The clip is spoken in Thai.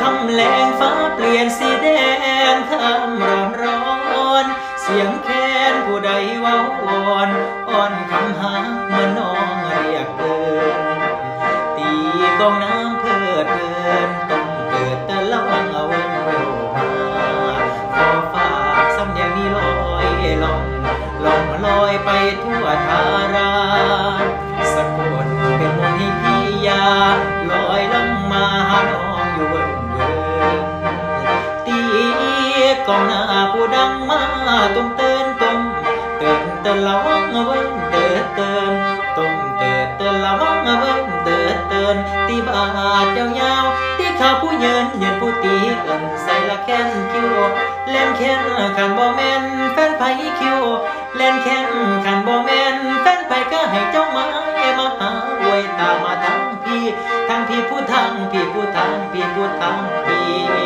คำแรงฟ้าเปลี่ยนสีแดงคำร้อนร้อน เสียงแค้นผู้ใดว้าวอ่อนอ่อนคำหาเมื่อน้องเรียกเดินตีกองน้ำเพิดเพินต้องเกิดตะลังเอาเวินเวมาขอฝากซ้ำเนียงนี้ลอยลองลองลอยไปทั่วทาราสะกดเป็นมนให้พี่ยาลอยลงมาหาน้องอยู่ กองหน้าผู้ดังมาตุ้มเตือนตุ้มเตือนเตือนละวังเว้นเตือนเตือนตุ้มเตือนเตือนละวังเว้นเตือนเตือนตีบาดยาวๆตีขาผู้เยินเยินผู้ตีเอินใส่ละแค้นคิวเล่นแค้นขันบ่แม่นแฟนไผคิวเล่นแค้นขันบ่แม่นแฟนไผก็ให้เจ้ามาเอมาหาอวยตามมาทางพี่ทางพี่ผู้ทางพี่ผู้ทางพี่ผู้ทางพี่